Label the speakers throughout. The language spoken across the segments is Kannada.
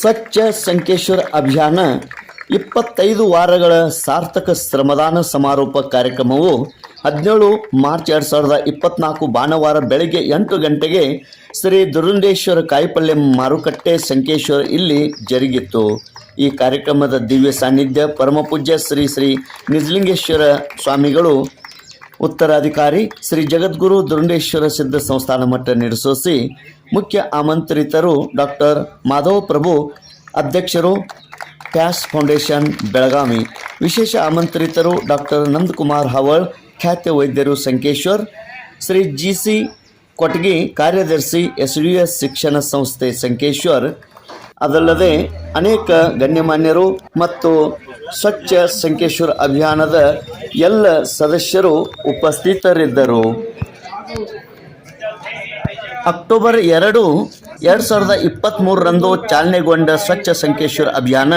Speaker 1: ಸ್ವಚ್ಛ ಸಂಕೇಶ್ವರ ಅಭಿಯಾನ ಇಪ್ಪತ್ತೈದು ವಾರಗಳ ಸಾರ್ಥಕ ಶ್ರಮದಾನ ಸಮಾರೋಪ ಕಾರ್ಯಕ್ರಮವು ಹದಿನೇಳು ಮಾರ್ಚ್ ಎರಡು ಸಾವಿರದ ಇಪ್ಪತ್ನಾಲ್ಕು ಭಾನುವಾರ ಬೆಳಗ್ಗೆ ಎಂಟು ಗಂಟೆಗೆ ಶ್ರೀ ದುರುಂಡೇಶ್ವರ ಕಾಯಿಪಲ್ಯ ಮಾರುಕಟ್ಟೆ ಸಂಕೇಶ್ವರ ಇಲ್ಲಿ ಜರುಗಿತ್ತು. ಈ ಕಾರ್ಯಕ್ರಮದ ದಿವ್ಯ ಸಾನ್ನಿಧ್ಯ ಪರಮಪೂಜ್ಯ ಶ್ರೀ ಶ್ರೀ ನಿಜಲಿಂಗೇಶ್ವರ ಸ್ವಾಮಿಗಳು ಉತ್ತರಾಧಿಕಾರಿ ಶ್ರೀ ಜಗದ್ಗುರು ದುರುಂಡೇಶ್ವರ ಸಿದ್ಧ ಸಂಸ್ಥಾನ ಮಠ ನಿರ್ಸೋಸಿ ಮುಖ್ಯ ಆಮಂತ್ರಿತರು ಡಾಕ್ಟರ್ ಮಾಧವ ಪ್ರಭು, ಅಧ್ಯಕ್ಷರು ಕ್ಯಾಶ್ ಫೌಂಡೇಶನ್ ಬೆಳಗಾವಿ. ವಿಶೇಷ ಆಮಂತ್ರಿತರು ಡಾಕ್ಟರ್ ನಂದಕುಮಾರ್ ಹವಳ್, ಖ್ಯಾತ ವೈದ್ಯರು ಸಂಕೇಶ್ವರ್, ಶ್ರೀ ಜಿ ಸಿ ಕೊಟ್ಗಿ ಕಾರ್ಯದರ್ಶಿ ಎಸ್ ಡಿ ಎಸ್ ಶಿಕ್ಷಣ ಸಂಸ್ಥೆ ಸಂಕೇಶ್ವರ್. ಅದಲ್ಲದೆ ಅನೇಕ ಗಣ್ಯಮಾನ್ಯರು ಮತ್ತು ಸ್ವಚ್ಛ ಸಂಕೇಶ್ವರ ಅಭಿಯಾನದ ಎಲ್ಲ ಸದಸ್ಯರು ಉಪಸ್ಥಿತರಿದ್ದರು. ಅಕ್ಟೋಬರ್ ಎರಡು ಎರಡು ಸಾವಿರದ ಇಪ್ಪತ್ತ್ಮೂರರಂದು ಚಾಲನೆಗೊಂಡ ಸ್ವಚ್ಛ ಸಂಕೇಶ್ವರ ಅಭಿಯಾನ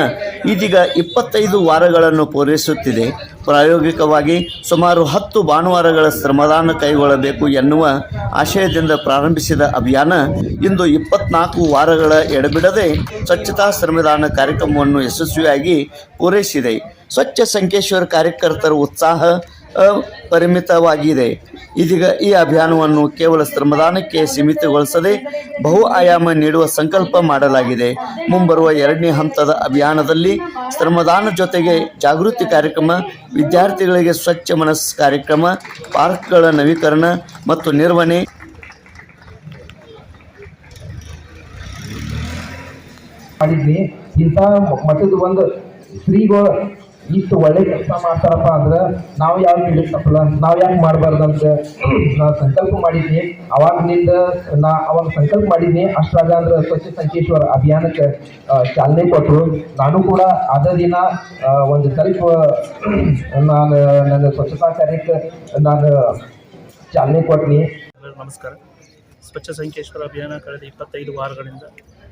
Speaker 1: ಇದೀಗ ಇಪ್ಪತ್ತೈದು ವಾರಗಳನ್ನು ಪೂರೈಸುತ್ತಿದೆ. ಪ್ರಾಯೋಗಿಕವಾಗಿ ಸುಮಾರು ಹತ್ತು ಭಾನುವಾರಗಳ ಶ್ರಮದಾನ ಕೈಗೊಳ್ಳಬೇಕು ಎನ್ನುವ ಆಶಯದಿಂದ ಪ್ರಾರಂಭಿಸಿದ ಅಭಿಯಾನ ಇಂದು ಇಪ್ಪತ್ನಾಲ್ಕು ವಾರಗಳ ಎಡಬಿಡದೆ ಸ್ವಚ್ಛತಾ ಶ್ರಮದಾನ ಕಾರ್ಯಕ್ರಮವನ್ನು ಯಶಸ್ವಿಯಾಗಿ ಪೂರೈಸಿದೆ. ಸ್ವಚ್ಛ ಸಂಕೇಶ್ವರ ಕಾರ್ಯಕರ್ತರ ಉತ್ಸಾಹ ಅಪರಿಮಿತವಾಗಿದೆ. ಇದೀಗ ಈ ಅಭಿಯಾನವನ್ನು ಕೇವಲ ಶ್ರಮದಾನಕ್ಕೆ ಸೀಮಿತಗೊಳಿಸದೆ ಬಹು ಆಯಾಮ ನೀಡುವ ಸಂಕಲ್ಪ ಮಾಡಲಾಗಿದೆ. ಮುಂಬರುವ ಎರಡನೇ ಹಂತದ ಅಭಿಯಾನದಲ್ಲಿ ಶ್ರಮದಾನ ಜೊತೆಗೆ ಜಾಗೃತಿ ಕಾರ್ಯಕ್ರಮ, ವಿದ್ಯಾರ್ಥಿಗಳಿಗೆ ಸ್ವಚ್ಛ ಮನಸ್ಸು ಕಾರ್ಯಕ್ರಮ, ಪಾರ್ಕ್ಗಳ ನವೀಕರಣ ಮತ್ತು ನಿರ್ವಹಣೆ
Speaker 2: ಇಂಥ ಮಠದ ಒಂದು ಇಷ್ಟು ಒಳ್ಳೆ ಕೆಲಸ ಮಾಡ್ತಾರಪ್ಪ ಅಂದ್ರೆ ನಾವು ಯಾವ ತಪ್ಪಲ್ಲ. ನಾವು ಯಾಕೆ ಮಾಡಬಾರ್ದಂತ ನಾ ಸಂಕಲ್ಪ ಮಾಡಿದ್ನಿ. ಅವಾಗಿನಿಂದ ನಾ ಅವಾಗ ಸಂಕಲ್ಪ ಮಾಡಿದ್ನಿ. ಅಷ್ಟಾಗ ಅಂದ್ರೆ ಸ್ವಚ್ಛ ಸಂಕೇಶ್ವರ ಅಭಿಯಾನಕ್ಕೆ ಚಾಲನೆ ಕೊಟ್ಟರು ನಾನು ಕೂಡ ಅದ ದಿನ ಒಂದು ಸ್ವಲ್ಪ ನಾನು, ನನ್ನ ಸ್ವಚ್ಛತಾ ಕಾರ್ಯಕ್ಕೆ ನಾನು ಚಾಲನೆ
Speaker 3: ಕೊಟ್ಟಿನಿ ನಮಸ್ಕಾರ. ಸ್ವಚ್ಛ ಸಂಕೇಶ್ವರ ಅಭಿಯಾನ ಕಳೆದ ಇಪ್ಪತ್ತೈದು ವಾರಗಳಿಂದ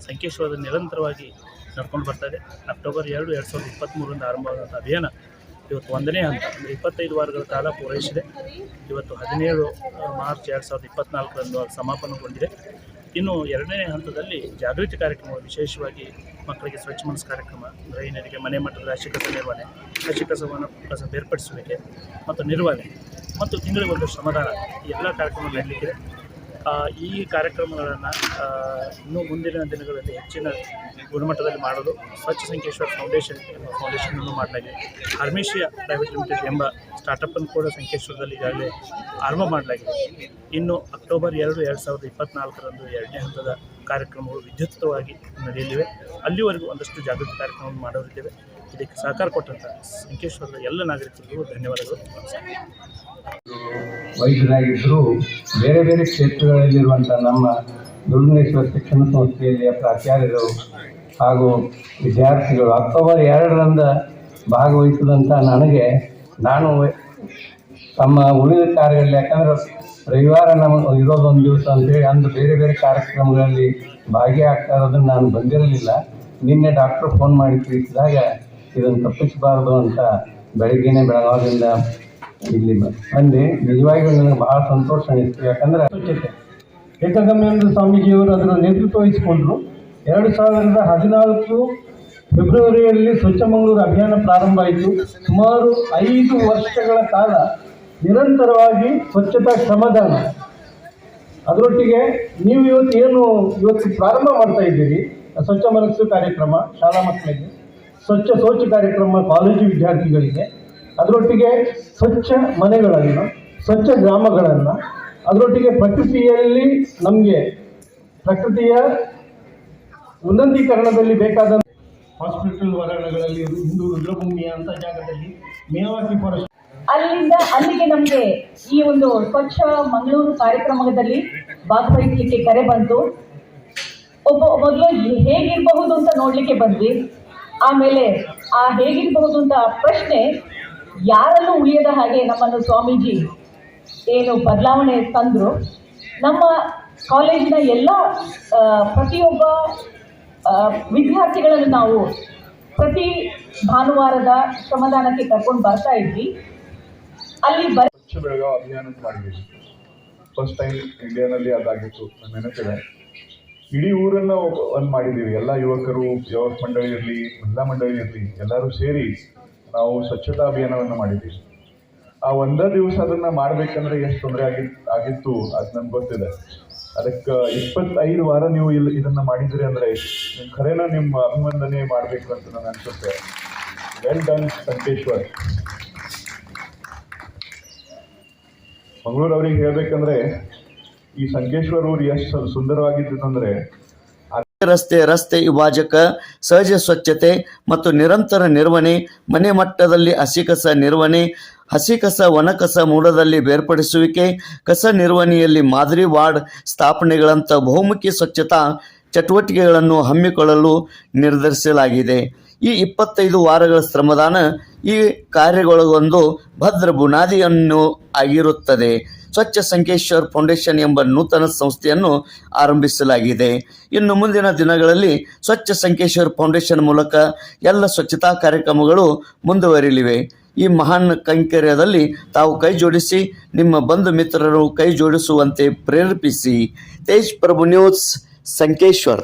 Speaker 3: ಸಂಕೇಶ್ವರದ ನಿರಂತರವಾಗಿ ನಡ್ಕೊಂಡು ಬರ್ತಾ ಇದೆ. ಅಕ್ಟೋಬರ್ ಎರಡು ಎರಡು ಸಾವಿರದ ಇಪ್ಪತ್ತ್ಮೂರರಿಂದ ಆರಂಭವಾದಂಥ ಅಭಿಯಾನ ಇವತ್ತು ಒಂದನೇ ಹಂತ, ಅಂದರೆ ಇಪ್ಪತ್ತೈದು ವಾರಗಳ ಕಾಲ ಪೂರೈಸಿದೆ. ಇವತ್ತು ಹದಿನೇಳು ಮಾರ್ಚ್ ಎರಡು ಸಾವಿರದ ಇಪ್ಪತ್ತ್ನಾಲ್ಕರಂದು ಅದು ಸಮಾಪನಗೊಂಡಿದೆ. ಇನ್ನು ಎರಡನೇ ಹಂತದಲ್ಲಿ ಜಾಗೃತಿ ಕಾರ್ಯಕ್ರಮ, ವಿಶೇಷವಾಗಿ ಮಕ್ಕಳಿಗೆ ಸ್ವಚ್ಛ ಮನಸ್ಸು ಕಾರ್ಯಕ್ರಮ, ಗೃಹಿಣಿಯರಿಗೆ ಮನೆ ಮಟ್ಟದ ಅಶಿಕಸ ನಿರ್ವಹಣೆ ಅಶಿಕಸವನ್ನು ಕಸ ಬೇರ್ಪಡಿಸುವಿಕೆ ಮತ್ತು ನಿರ್ವಹಣೆ. ಮತ್ತು ತಿಂಗಳಿಗೊಂದು ಶ್ರಮದಾನ ಎಲ್ಲ ಕಾರ್ಯಕ್ರಮ ನಡೆಯಲಿಕ್ಕಿದೆ ಈ ಕಾರ್ಯಕ್ರಮಗಳನ್ನು ಇನ್ನೂ ಮುಂದಿನ ದಿನಗಳಲ್ಲಿ ಹೆಚ್ಚಿನ ಗುಣಮಟ್ಟದಲ್ಲಿ ಮಾಡಲು ಸ್ವಚ್ಛ ಸಂಕೇಶ್ವರ ಫೌಂಡೇಶನ್ ಎಂಬ ಫೌಂಡೇಶನನ್ನು ಮಾಡಲಾಗಿದೆ ಹರ್ಮೇಶಿಯಾ ಪ್ರೈವೇಟ್ ಲಿಮಿಟೆಡ್ ಎಂಬ ಸ್ಟಾರ್ಟಪ್ಪನ್ನು ಕೂಡ ಸಂಕೇಶ್ವರದಲ್ಲಿ ಈಗಾಗಲೇ ಆರಂಭ ಮಾಡಲಾಗಿದೆ. ಇನ್ನು ಅಕ್ಟೋಬರ್ ಎರಡು ಎರಡು ಸಾವಿರದ ಇಪ್ಪತ್ನಾಲ್ಕರಂದು ಎರಡನೇ ಹಂತದ ಕಾರ್ಯಕ್ರಮಗಳು ವಿದ್ಯುಕ್ತವಾಗಿ ನಡೆಯಲಿವೆ. ಅಲ್ಲಿವರೆಗೂ ಒಂದಷ್ಟು ಜಾಗೃತಿ ಕಾರ್ಯಕ್ರಮವನ್ನು ಮಾಡೋರಿದ್ದೇವೆ. ಇದಕ್ಕೆ ಸಹಕಾರ ಕೊಟ್ಟಂಥ ಸಂಕೇಶ್ವರದ ಎಲ್ಲ ನಾಗರಿಕರಿಗೂ ಧನ್ಯವಾದಗಳು. ನಮಸ್ಕಾರ.
Speaker 4: ವೈದ್ಯರಾಗಿದ್ದರೂ ಬೇರೆ ಬೇರೆ ಕ್ಷೇತ್ರಗಳಲ್ಲಿರುವಂಥ ನಮ್ಮ ದುರ್ಗೇಶ್ವರ ಶಿಕ್ಷಣ ಸಂಸ್ಥೆಯಲ್ಲಿ ಪ್ರಾಚಾರ್ಯರು ಹಾಗೂ ವಿದ್ಯಾರ್ಥಿಗಳು ಅಕ್ಟೋಬರ್ ಎರಡರಿಂದ ಭಾಗವಹಿಸಿದಂಥ ನನಗೆ ನಾನು ತಮ್ಮ ಉಳಿದ ಕಾರ್ಯಗಳಲ್ಲಿ ಯಾಕಂದ್ರೆ ರವಿವಾರ ನಮಗೆ ಇರೋದೊಂದು ದಿವಸ ಅಂತೇಳಿ ಅಂದು ಬೇರೆ ಬೇರೆ ಕಾರ್ಯಕ್ರಮಗಳಲ್ಲಿ ಭಾಗಿಯಾಗ್ತಾ ಇರೋದನ್ನು ನಾನು ಬಂದಿರಲಿಲ್ಲ. ನಿನ್ನೆ ಡಾಕ್ಟ್ರು ಫೋನ್ ಮಾಡಿ ತಿಳಿಸಿದಾಗ ಇದನ್ನು ತಪ್ಪಿಸಬಾರ್ದು ಅಂತ ಬೆಳಗ್ಗೆನೇ ಬೆಳಗಾವಿಯಿಂದ ಇಲ್ಲಿ ಬಂದು ನಿಜವಾಗಿಯೂ ನನಗೆ ಬಹಳ ಸಂತೋಷ ಅನಿಸ್ತು. ಯಾಕಂದರೆ
Speaker 2: ಏಕಗಮ್ಯಾನಂದ ಸ್ವಾಮೀಜಿಯವರು ಅದರ ನೇತೃತ್ವ ವಹಿಸಿಕೊಂಡರು. ಎರಡು ಸಾವಿರದ ಹದಿನಾಲ್ಕು ಫೆಬ್ರವರಿಯಲ್ಲಿ ಸ್ವಚ್ಛ ಮಂಗಳೂರು ಅಭಿಯಾನ ಪ್ರಾರಂಭ ಆಯಿತು. ಸುಮಾರು ಐದು ವರ್ಷಗಳ ಕಾಲ ನಿರಂತರವಾಗಿ ಸ್ವಚ್ಛತಾ ಶ್ರಮದಾನ. ಅದರೊಟ್ಟಿಗೆ ನೀವು ಇವತ್ತು ಏನು ಇವತ್ತು ಪ್ರಾರಂಭ ಮಾಡ್ತಾ ಇದ್ದೀರಿ? ಸ್ವಚ್ಛ ಮನಸ್ಸು ಕಾರ್ಯಕ್ರಮ, ಶಾಲಾ ಮಕ್ಕಳಿಗೆ. ಸ್ವಚ್ಛ ಶೌಚ ಕಾರ್ಯಕ್ರಮ, ಕಾಲೇಜು ವಿದ್ಯಾರ್ಥಿಗಳಿಗೆ. ಅದರೊಟ್ಟಿಗೆ ಸ್ವಚ್ಛ ಮನೆಗಳನ್ನು, ಸ್ವಚ್ಛ ಗ್ರಾಮಗಳನ್ನು, ಅದರೊಟ್ಟಿಗೆ ಪ್ರಕೃತಿಯಲ್ಲಿ ನಮಗೆ ಪ್ರಕೃತಿಯ ಉನ್ನತೀಕರಣದಲ್ಲಿ ಬೇಕಾದ ಹಾಸ್ಪಿಟಲ್ ವರಗಳಲ್ಲಿ ಹಿಂದೂ ರುದ್ರಭೂಮಿ ಅಂತ ಜಾಗದಲ್ಲಿ ಮೇವಾಕಿ ಫಾರೆಸ್ಟ್
Speaker 5: ಅಲ್ಲಿಂದ ಅಲ್ಲಿಗೆ ನಮಗೆ ಈ ಒಂದು ಸ್ವಚ್ಛ ಮಂಗಳೂರು ಕಾರ್ಯಕ್ರಮದಲ್ಲಿ ಭಾಗವಹಿಸಲಿಕ್ಕೆ ಕರೆ ಬಂತು. ಒಬ್ಬ ಮೊದಲು ಹೇಗಿರಬಹುದು ಅಂತ ನೋಡ್ಲಿಕ್ಕೆ ಬಂದ್ವಿ. ಆಮೇಲೆ ಆ ಹೇಗಿರಬಹುದು ಅಂತ ಪ್ರಶ್ನೆ ಯಾರಲ್ಲೂ ಉಳಿಯದ ಹಾಗೆ ನಮ್ಮನ್ನು ಸ್ವಾಮೀಜಿ ಏನು ಬದಲಾವಣೆ ತಂದರು, ನಮ್ಮ ಕಾಲೇಜಿನ ಎಲ್ಲ ಪ್ರತಿಯೊಬ್ಬ ವಿದ್ಯಾರ್ಥಿಗಳನ್ನು ನಾವು ಪ್ರತಿ ಭಾನುವಾರದ ಶ್ರಮದಾನಕ್ಕೆ ಕರ್ಕೊಂಡು ಬರ್ತಾ ಇದ್ವಿ. ಅಲ್ಲಿ
Speaker 6: ಸ್ವಚ್ಛ ಅಭಿಯಾನ ಮಾಡಿದ್ವಿ. ಫಸ್ಟ್ ಟೈಮ್ ಇಂಡಿಯಾನಲ್ಲಿ ಅದಾಗಿತ್ತು ನೆನಪಿದೆ. ಇಡೀ ಊರನ್ನ ಒಂದು ಮಾಡಿದ್ದೀವಿ ಎಲ್ಲ ಯುವಕರು, ಯುವಕ ಮಂಡಳಿ ಇರಲಿ ಮಹಿಳಾ ಮಂಡಳಿ ಇರಲಿ ಎಲ್ಲರೂ ಸೇರಿ ನಾವು ಸ್ವಚ್ಛತಾ ಅಭಿಯಾನವನ್ನು ಮಾಡಿದ್ವಿ ಆ ಒಂದೇ ದಿವಸ ಅದನ್ನ ಮಾಡ್ಬೇಕಂದ್ರೆ ಎಷ್ಟು ತೊಂದರೆ ಆಗಿ, ಆಗಿತ್ತು ಅದು ನನ್ಗೆ ಗೊತ್ತಿದೆ. ಅದಕ್ಕೆ ಇಪ್ಪತ್ತೈದು ವಾರ ನೀವು ಇಲ್ಲಿ ಇದನ್ನ ಮಾಡಿದ್ರಿ ಅಂದ್ರೆ ಖರೇನ ನಿಮ್ಮ ಅಭಿನಂದನೆ ಮಾಡಬೇಕು ಅಂತ ನನಗೆ ಅನ್ಸುತ್ತೆ. Well done Sankeshwar. ಮಂಗಳೂರು ಅವ್ರಿಗೆ ಹೇಳ್ಬೇಕಂದ್ರೆ ಈ ಸಂಕೇಶ್ವರ್ ಊರು ಎಷ್ಟು ಸುಂದರವಾಗಿದ್ದಂದ್ರೆ
Speaker 1: ರಸ್ತೆ ರಸ್ತೆ ವಿಭಾಜಕ, ಸಹಜ ಸ್ವಚ್ಛತೆ ಮತ್ತು ನಿರಂತರ ನಿರ್ವಹಣೆ, ಮನೆ ಮಟ್ಟದಲ್ಲಿ ಹಸಿ ಕಸ ನಿರ್ವಹಣೆ, ಹಸಿ ಕಸ ಒಣಕಸ ಮೂಲದಲ್ಲಿ ಬೇರ್ಪಡಿಸುವಿಕೆ, ಕಸ ನಿರ್ವಹಣೆಯಲ್ಲಿ ಮಾದರಿ ವಾರ್ಡ್ ಸ್ಥಾಪನೆಗಳಂಥ ಬಹುಮುಖಿ ಸ್ವಚ್ಛತಾ ಚಟುವಟಿಕೆಗಳನ್ನು ಹಮ್ಮಿಕೊಳ್ಳಲು ನಿರ್ಧರಿಸಲಾಗಿದೆ. ಈ ಇಪ್ಪತ್ತೈದು ವಾರಗಳ ಶ್ರಮದಾನ ಈ ಕಾರ್ಯಗಳಿಗೊಂದು ಭದ್ರ ಬುನಾದಿಯನ್ನು ಆಗಿರುತ್ತದೆ. ಸ್ವಚ್ಛ ಸಂಕೇಶ್ವರ್ ಫೌಂಡೇಶನ್ ಎಂಬ ನೂತನ ಸಂಸ್ಥೆಯನ್ನು ಆರಂಭಿಸಲಾಗಿದೆ. ಇನ್ನು ಮುಂದಿನ ದಿನಗಳಲ್ಲಿ ಸ್ವಚ್ಛ ಸಂಕೇಶ್ವರ್ ಫೌಂಡೇಶನ್ ಮೂಲಕ ಎಲ್ಲ ಸ್ವಚ್ಛತಾ ಕಾರ್ಯಕ್ರಮಗಳು ಮುಂದುವರಿಲಿವೆ. ಈ ಮಹಾನ್ ಕೈಂಕರ್ಯದಲ್ಲಿ ತಾವು ಕೈ ಜೋಡಿಸಿ ನಿಮ್ಮ ಬಂಧು ಮಿತ್ರರು ಕೈ ಜೋಡಿಸುವಂತೆ ಪ್ರೇರೇಪಿಸಿ. ತೇಜ್ ಪ್ರಭು ನ್ಯೂಸ್, ಸಂಕೇಶ್ವರ್.